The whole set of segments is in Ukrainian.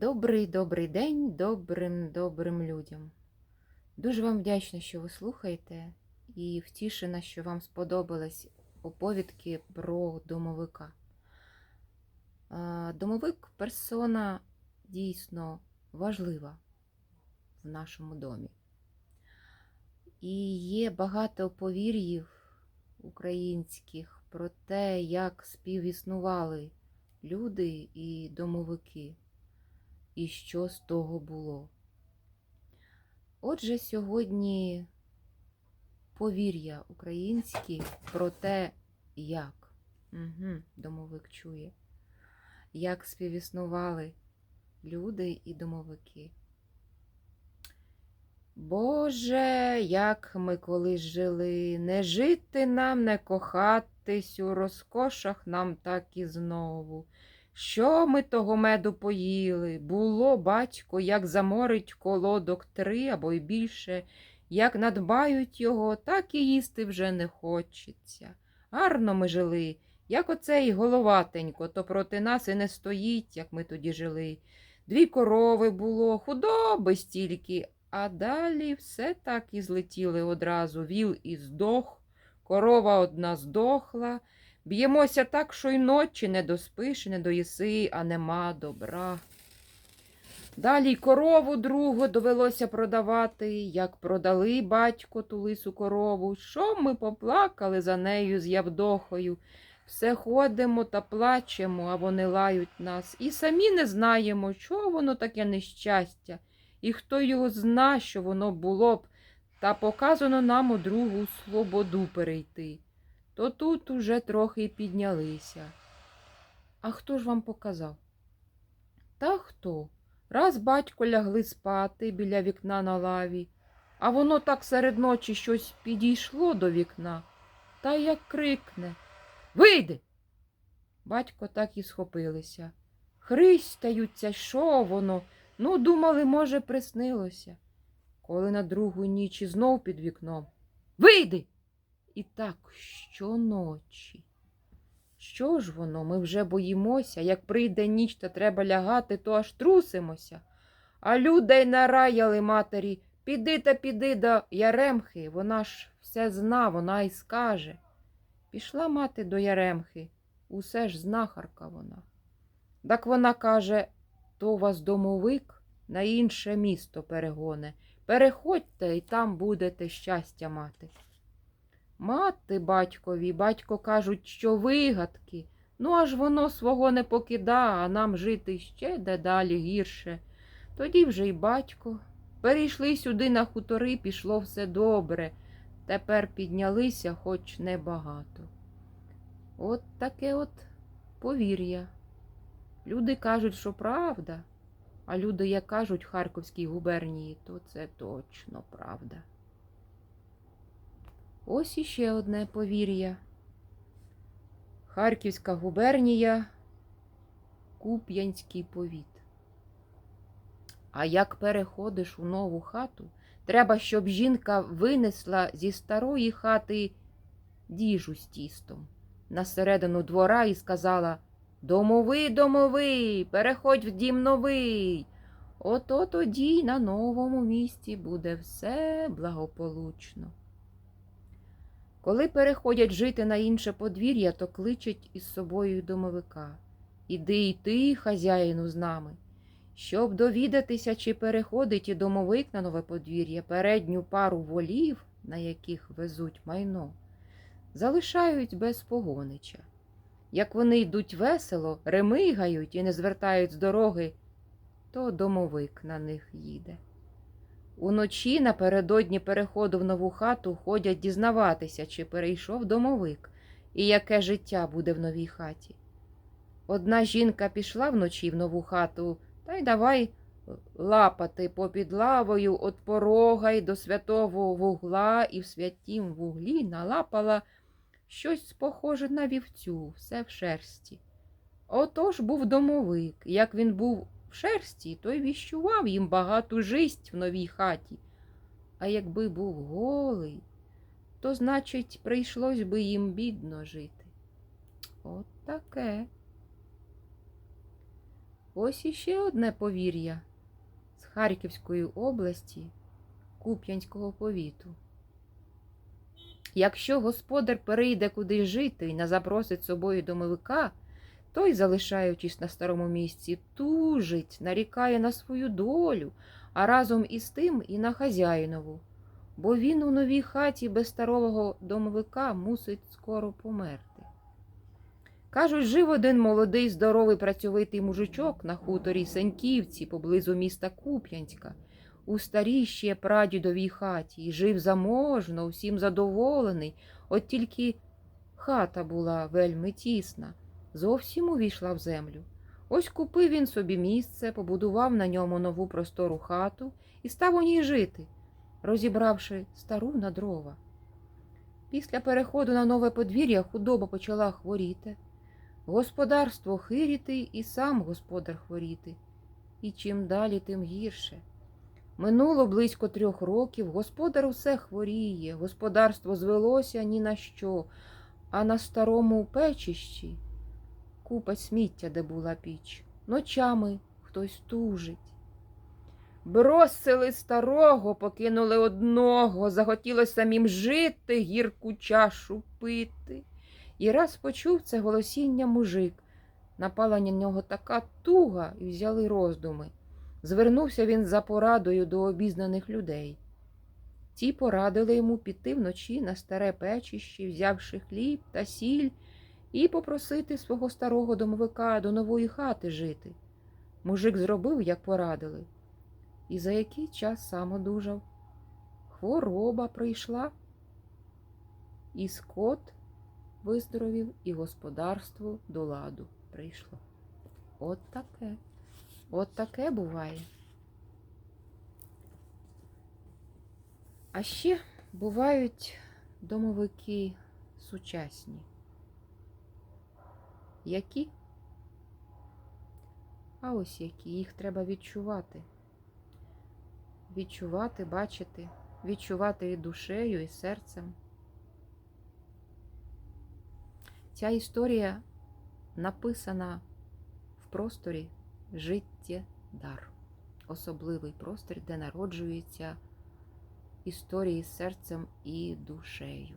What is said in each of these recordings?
Добрий добрий день добрим добрим людям. Дуже вам вдячна, що ви слухаєте, і втішена, що вам сподобались оповідки про домовика. Домовик персона дійсно важлива в нашому домі. І є багато повір'їв українських про те, як співіснували люди і домовики і що з того було. Отже, сьогодні повір'я українські про те, як угу, домовик чує, як співіснували люди і домовики. Боже, як ми колись жили, не жити нам, не кохатись у розкошах нам так і знову. Що ми того меду поїли? Було, батько, як заморить колодок три або й більше, як надбають його, так і їсти вже не хочеться. Гарно ми жили, як оцей головатенько, то проти нас і не стоїть, як ми тоді жили. Дві корови було, худоби стільки, а далі все так і злетіли одразу. Віл і здох, корова одна здохла. Б'ємося так, що й ночі не доспиш, не доїси, а нема добра. Далі корову другу довелося продавати, як продали батько ту лису корову, що ми поплакали за нею з Явдохою. Все ходимо та плачемо, а вони лають нас. І самі не знаємо, чого воно таке нещастя, і хто його зна, що воно було б, та показано нам у другу слободу перейти то тут уже трохи піднялися. А хто ж вам показав? Та хто? Раз батько лягли спати біля вікна на лаві, а воно так серед ночі щось підійшло до вікна, та як крикне Вийди. Батько так і схопилися. Христаються, що воно? Ну, думали, може, приснилося. Коли на другу ніч і знов під вікном. Вийди! І так щоночі. Що ж воно, ми вже боїмося, як прийде ніч та треба лягати, то аж трусимося. А людей нараяли матері, піди та піди до Яремхи, вона ж все зна, вона й скаже. Пішла мати до Яремхи, усе ж знахарка вона. Так вона каже, то вас домовик на інше місто перегоне. Переходьте і там будете щастя мати. Мати батькові, батько кажуть, що вигадки. Ну, аж воно свого не покида, а нам жити ще дедалі гірше. Тоді вже й батько. Перейшли сюди на хутори, пішло все добре. Тепер піднялися хоч небагато. От таке от повір'я. Люди кажуть, що правда, а люди, як кажуть Харківській губернії, то це точно правда. Ось іще одне повір'я. Харківська губернія, Куп'янський повіт. А як переходиш у нову хату, треба, щоб жінка винесла зі старої хати діжу з тістом на середину двора і сказала Домовий, домовий, переходь в дім новий. Ото тоді на новому місці буде все благополучно. Коли переходять жити на інше подвір'я, то кличуть із собою домовика. Іди й ти, хазяїну, з нами. Щоб довідатися, чи переходить і домовик на нове подвір'я передню пару волів, на яких везуть майно, залишають без погонича. Як вони йдуть весело, ремигають і не звертають з дороги, то домовик на них їде. Уночі напередодні переходу в нову хату ходять дізнаватися, чи перейшов домовик і яке життя буде в новій хаті. Одна жінка пішла вночі в нову хату та й давай лапати попід лавою от порога й до святого вугла, і в святім вуглі налапала щось похоже на вівцю, все в шерсті. Отож був домовик, як він був в шерсті, той віщував їм багату жисть в новій хаті. А якби був голий, то, значить, прийшлось би їм бідно жити. От таке. Ось іще одне повір'я з Харківської області Куп'янського повіту. Якщо господар перейде куди жити і не запросить собою домовика, той, залишаючись на старому місці, тужить, нарікає на свою долю, а разом із тим і на хазяїнову, бо він у новій хаті без старого домовика мусить скоро померти. Кажуть, жив один молодий, здоровий працьовитий мужичок на хуторі Сеньківці поблизу міста Куп'янська, у старій ще прадідовій хаті, і жив заможно, всім задоволений, от тільки хата була вельми тісна, зовсім увійшла в землю. Ось купив він собі місце, побудував на ньому нову простору хату і став у ній жити, розібравши стару на дрова. Після переходу на нове подвір'я худоба почала хворіти. Господарство хиріти і сам господар хворіти. І чим далі, тим гірше. Минуло близько трьох років, господар усе хворіє, господарство звелося ні на що, а на старому печищі купа сміття, де була піч. Ночами хтось тужить. Бросили старого, покинули одного, захотілося самим жити, гірку чашу пити. І раз почув це голосіння мужик. Напала на нього така туга, і взяли роздуми. Звернувся він за порадою до обізнаних людей. Ті порадили йому піти вночі на старе печище, взявши хліб та сіль, і попросити свого старого домовика до нової хати жити. Мужик зробив, як порадили, і за який час сам одужав. Хвороба прийшла, і скот виздоровів, і господарство до ладу прийшло. От таке. От таке буває. А ще бувають домовики сучасні. Які? А ось які. Їх треба відчувати. Відчувати, бачити, відчувати і душею, і серцем. Ця історія написана в просторі життєдар. Особливий простір, де народжуються історії серцем і душею.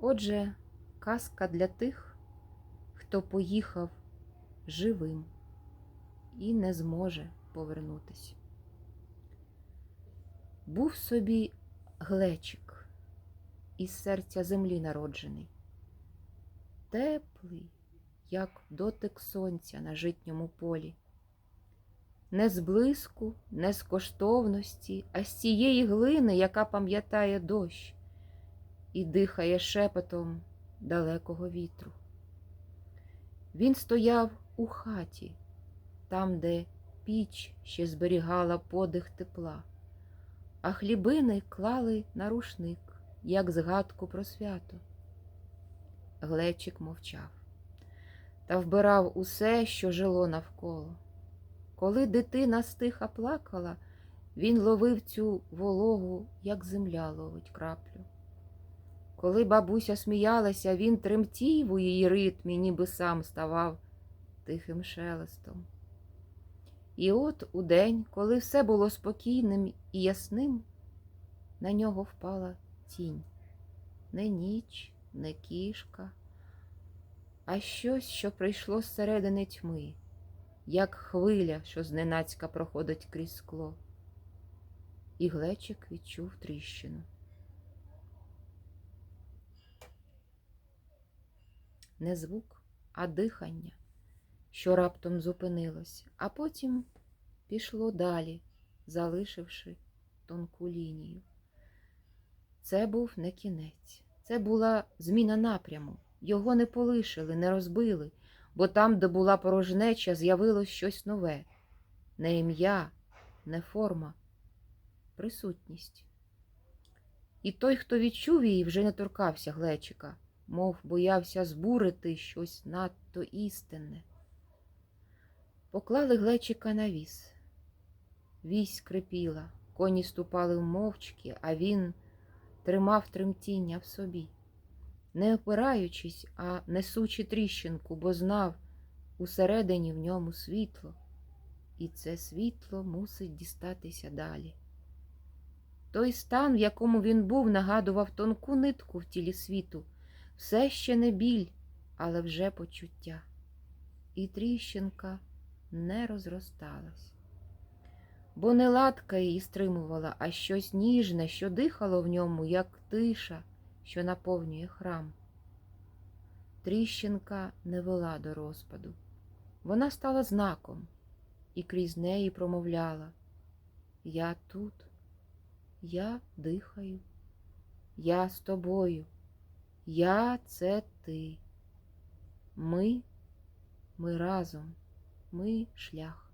Отже, казка для тих, хто поїхав живим і не зможе повернутися. Був собі глечик із серця землі народжений, теплий, як дотик сонця на житньому полі. Не з блиску, не з коштовності, а з цієї глини, яка пам'ятає дощ і дихає шепотом далекого вітру. Він стояв у хаті, там, де піч ще зберігала подих тепла, а хлібини клали на рушник, як згадку про свято. Глечик мовчав та вбирав усе, що жило навколо. Коли дитина стиха плакала, він ловив цю вологу, як земля ловить краплю. Коли бабуся сміялася, він тремтів у її ритмі, ніби сам ставав тихим шелестом. І от у день, коли все було спокійним і ясним, на нього впала тінь не ніч, не кішка, а щось, що прийшло зсередини тьми, як хвиля, що зненацька проходить крізь скло. І глечик відчув тріщину. Не звук, а дихання, що раптом зупинилось, а потім пішло далі, залишивши тонку лінію. Це був не кінець, це була зміна напряму. Його не полишили, не розбили, бо там, де була порожнеча, з'явилось щось нове не ім'я, не форма, присутність. І той, хто відчув її, вже не торкався глечика, мов боявся збурити щось надто істинне. Поклали глечика на віз. Вісь скрипіла, коні ступали мовчки, а він тримав тремтіння в собі не опираючись, а несучи тріщинку, бо знав, усередині в ньому світло, і це світло мусить дістатися далі. Той стан, в якому він був, нагадував тонку нитку в тілі світу, все ще не біль, але вже почуття. І тріщинка не розросталась. Бо не ладка її стримувала, а щось ніжне, що дихало в ньому, як тиша, що наповнює храм. Тріщинка не вела до розпаду. Вона стала знаком і крізь неї промовляла Я тут, я дихаю, я з тобою, я це ти. Ми, ми разом, ми шлях.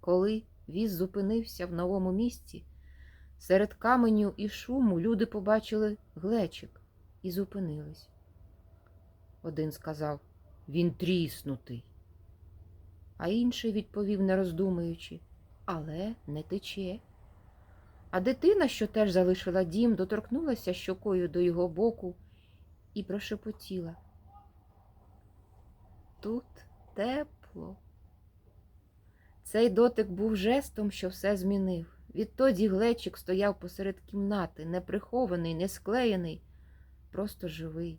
Коли віз зупинився в новому місці, серед каменю і шуму люди побачили глечик і зупинились. Один сказав Він тріснутий. А інший відповів, не роздумуючи, але не тече. А дитина, що теж залишила дім, доторкнулася щокою до його боку і прошепотіла. Тут тепло. Цей дотик був жестом, що все змінив. Відтоді глечик стояв посеред кімнати, не прихований, не склеєний, просто живий.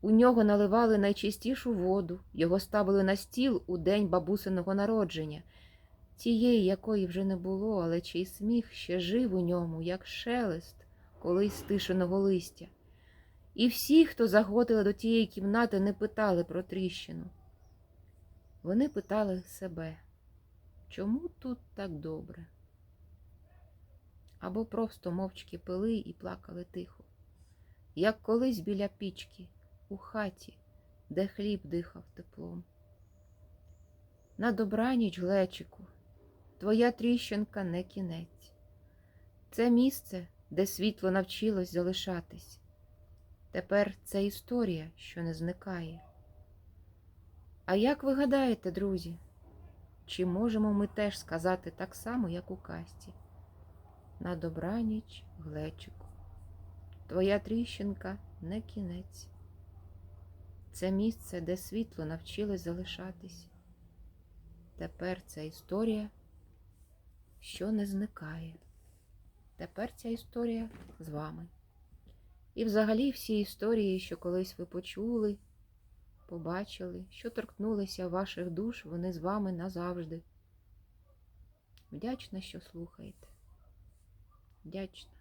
У нього наливали найчистішу воду, його ставили на стіл у день бабусиного народження, тієї, якої вже не було, але чий сміх ще жив у ньому, як шелест колись стишеного листя. І всі, хто заходили до тієї кімнати, не питали про тріщину. Вони питали себе, чому тут так добре? Або просто мовчки пили і плакали тихо, як колись біля пічки, у хаті, де хліб дихав теплом. На добраніч, глечику, твоя тріщинка не кінець. Це місце, де світло навчилось залишатись. Тепер це історія, що не зникає. А як ви гадаєте, друзі, чи можемо ми теж сказати так само, як у касті? На добраніч, глечику, твоя тріщинка не кінець. Це місце, де світло навчилось залишатись. Тепер ця історія, що не зникає. Тепер ця історія з вами. І взагалі всі історії, що колись ви почули, побачили, що торкнулися ваших душ, вони з вами назавжди. Вдячна, що слухаєте. Вдячна.